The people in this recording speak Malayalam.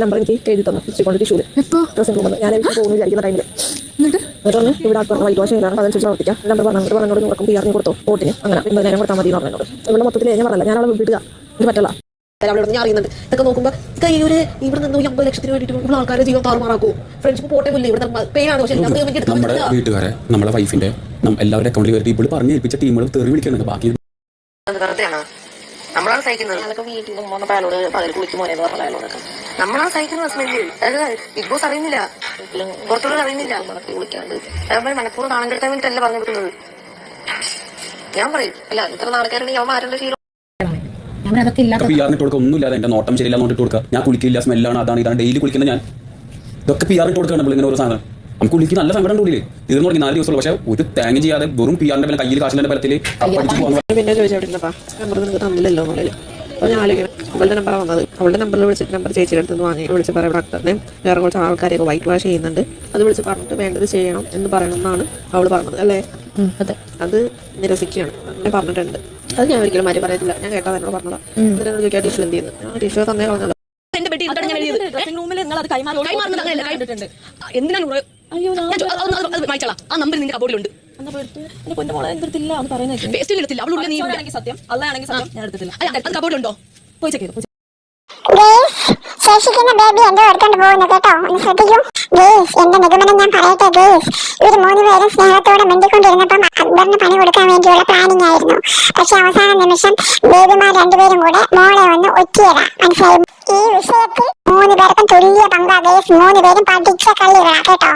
നമ്പർ ഞാൻ ടൈമിൽ എന്നിട്ട് ഇവിടെ ആക്കണം വൈറ്റ് വാഷ് ചെയ്യണം അതനുസരിച്ച് പ്രവർത്തിക്കാം നമ്പർ പറഞ്ഞു പറഞ്ഞോട് നിങ്ങൾക്കും പി ആറിന് കൊടുത്തു അങ്ങനെ ഒമ്പത് നേരം കൊടുത്താൽ മതി എന്ന് പറഞ്ഞോട് ഇവിടെ മൊത്തത്തിൽ ഞാൻ പറഞ്ഞില്ല അവളെ വിടുക ഇത് പറ്റില്ല അവിടെ ഞാൻ അറിയുന്നുണ്ട്. ഇതൊക്കെ നോക്കുമ്പോൾ ഇതൊക്കെ ഈ ഒരു ഇവിടെ നിന്ന് ഈ അമ്പത് ലക്ഷത്തിന് വേണ്ടിയിട്ട് ഇവിടെ ആൾക്കാരെ ജീവൻ താറുമാറാക്കും. ഫ്രണ്ട്ഷിപ്പ് പോട്ടെ പോലും ഇവിടെ പെയിനാണ് പക്ഷേ നമ്മുടെ വീട്ടുകാരെ നമ്മുടെ വൈഫിന്റെ എല്ലാവരുടെ അക്കൗണ്ടിൽ വരുത്തി ഇപ്പോൾ പറഞ്ഞു ഏൽപ്പിച്ച ടീമുകൾ തെറി വിളിക്കുന്നുണ്ട്. ബാക്കി നമ്മളാണ് സഹിക്കുന്നത്. അതൊക്കെ വീട്ടിൽ പോകുന്ന പാലോട് പകൽ കുളിക്കും മോനെ പറഞ്ഞ പാലോടൊക്കെ നമ്മളാണ് സഹിക്കുന്നത് ഹസ്ബൻഡ് അതായത് ബിഗ് ബോസ് അറിയുന്നില്ല. പുറത്തുള്ളവർ അറിയുന്നില്ല നാണം പറഞ്ഞു കൊടുക്കുന്നത്? ഞാൻ പറയും. അല്ല ഇത്ര നാണക്കാരുണ്ടെങ്കിൽ അവൻ ആരുടെ ശീലം. അവരതൊക്കെ ഇല്ലാത്ത പി ആറിന് കൊടുക്കുക ഒന്നുമില്ലാതെ എന്റെ നോട്ടം ശരിയില്ല നോട്ടിട്ട് കൊടുക്കുക ഞാൻ കുളിക്കില്ല സ്മെല്ലാണ് അതാണ് ഇതാണ്. ഡെയിലി കുളിക്കുന്ന ഞാൻ. ഇതൊക്കെ പി ആറിട്ട് കൊടുക്കണം നമ്മൾ ഇങ്ങനെ ഒരു സാധനം. നമുക്ക് കുളിക്ക് നല്ല സങ്കടം ഉള്ളിൽ ഇത് തുടങ്ങി നാല് ദിവസമുള്ളൂ. പക്ഷേ ഒരു തേങ്ങ ചെയ്യാതെ വെറും പി ആറിന്റെ കയ്യിൽ കാശിന്റെ ബലത്തിൽ അപ്പടിച്ച് പോകുന്ന പിന്നെ നിങ്ങൾക്ക് ആലോചിക്കണം അവളുടെ നമ്പറാണ് വന്നത് അവളുടെ നമ്പറിൽ വിളിച്ചിട്ട് നമ്പർ ചേച്ചിയുടെ അടുത്ത് വാങ്ങി വിളിച്ച് പറയാം ഡോക്ടറിനെ വേറെ കുറച്ച് ആൾക്കാരെയൊക്കെ വൈറ്റ് വാഷ് ചെയ്യുന്നുണ്ട് അത് വിളിച്ച് പറഞ്ഞിട്ട് വേണ്ടത് ചെയ്യണം എന്ന് പറയണമെന്നാണ് അവൾ പറഞ്ഞത് അല്ലേ അതെ അത് നിരസിക്കുകയാണ് അങ്ങനെ പറഞ്ഞിട്ടുണ്ട് അത് ഞാൻ ഒരിക്കലും മാറ്റി പറയത്തില്ല ഞാൻ കേട്ടാ എന്നോട് പറഞ്ഞതാ എന്നിട്ട് ചോദിക്കാൻ ടിഷ്യൂ എന്ത് ചെയ്യുന്നു ടിഷ്യൂ തന്നെ പറഞ്ഞത് എന്റെ പെട്ടി ഇതാണ് ഞാൻ എഴുതിയത് ഡ്രസ്സിംഗ് റൂമിൽ നിങ്ങൾ അത് കൈമാറി കൈമാറുന്നത് കണ്ടിട്ടുണ്ട് എന്തിനാണ് അയ്യോ അത് വായിച്ചോളാം ആ നമ്പർ നിന്റെ കബോർഡിലുണ്ട് പോയി എടുത്ത് എന്റെ പൊന്നു മോളെ എന്റെ അടുത്തില്ല എന്ന് പറയുന്നത് പേസ്റ്റിൽ എടുത്തില്ല. അവളുടെ നീ ആണെങ്കിൽ സത്യം അല്ലാണെങ്കിൽ സത്യം ഞാൻ എടുത്തില്ല അത് കബോർഡിലുണ്ടോ പോയി ചെക്ക് ചെയ്തു ശേഷിക്കുന്ന ബേബി എന്തോ എടുത്തോണ്ട് പോകുന്നു കേട്ടോ. ഒന്ന് ശ്രദ്ധിക്കൂ. ഗേസ് എന്റെ നിഗമനം ഞാൻ പറയട്ടെ ഗേസ്. ഇവർ മൂന്നുപേരും സ്നേഹത്തോടെ മിണ്ടിക്കൊണ്ടിരുന്നപ്പം അക്ബറിന് പണി കൊടുക്കാൻ വേണ്ടിയുള്ള പ്ലാനിങ് ആയിരുന്നു. പക്ഷെ അവസാന നിമിഷം ബേബിമാർ രണ്ടുപേരും കൂടെ മോളെ ഒന്ന് ഒറ്റിയതാ. മനസ്സിലായി? ഈ വിഷയത്തിൽ മൂന്ന് പേർക്കും തുല്യ പങ്കാ. ഗേസ് മൂന്ന് പേരും പഠിച്ച കളികളാ കേട്ടോ.